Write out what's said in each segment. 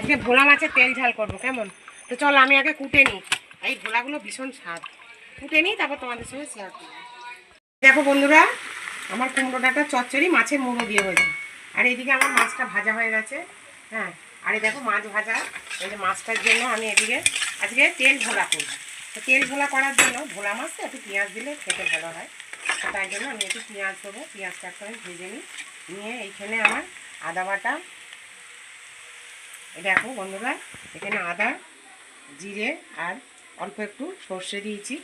আজকে ভোলা মাছের তেল ঝাল করব, কেমন? তো চলো, আমি আগে কুটে নিই। এই ভোলাগুলো ভীষণ স্বাদ। কুটে নিই, তারপর তোমাদের সঙ্গে শেয়ার করব। দেখো বন্ধুরা, আমার কুমড়ো ডাঁটা চচ্চড়ি, মাছের মুড়ো দিয়ে হয়েছে। আর এদিকে আমার মাছটা ভাজা হয়ে গেছে। হ্যাঁ আর এই দেখো মাছ ভাজা। এই যে মাছটার জন্য আমি এদিকে আজকে তেল ভোলা করব। তো তেল ভোলা করার জন্য ভোলা মাছ তো একটু পেঁয়াজ দিলে খেতে ভালো হয়। তো তাই জন্য আমি একটু পেঁয়াজ দেবো। পেঁয়াজটা একটু আমি ভেজে নিই। নিয়ে এইখানে আমার আদা বাটা দেখো বন্ধুরা, এখানে আদা, জিরে আর অল্প একটু সর্ষে দিয়েছি।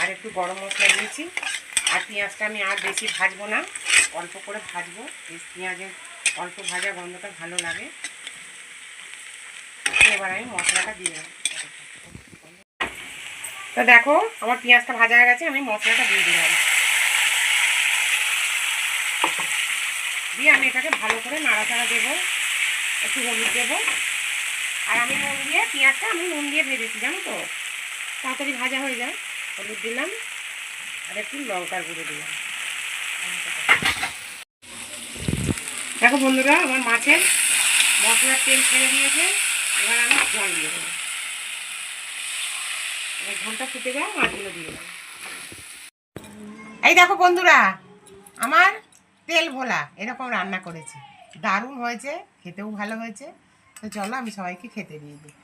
আর একটু গরম মশলা দিয়েছি। আর পেঁয়াজটা আমি আর বেশি ভাজবো না, অল্প করে ভাজবো। এই পেঁয়াজের অল্প ভাজা গন্ধটা ভালো লাগে। এবার আমি মশলাটা দিয়ে দেবো। তো দেখো, আমার পেঁয়াজটা ভাজা হয়ে গেছে, আমি মশলাটা দিয়ে দিলাম। দিয়ে আমি এটাকে ভালো করে নাড়াচাড়া দেবো। একটু হলুদ দেবো। আর আমি নুন দিয়ে, পেঁয়াজটা আমি নুন দিয়ে ভেজেছি, জানো তো? তাড়াতাড়ি ভাজা হয়ে যায় হলুদ দিলাম, আর একটু লঙ্কার গুঁড়ো দিলাম। দেখো বন্ধুরা, আমার মাছের মশলার তেল ছেড়ে দিয়েছে। এবার আমি জল দিয়ে দেবো। এবার ফুটে যায় মাছগুলো দিয়ে দেবো। এই দেখো বন্ধুরা, আমার তেল ভোলা, এরকম রান্না করেছি। দারুণ হয়েছে খেতেও ভালো হয়েছে তো চলো আমি সবাইকে খেতে দিয়ে দিই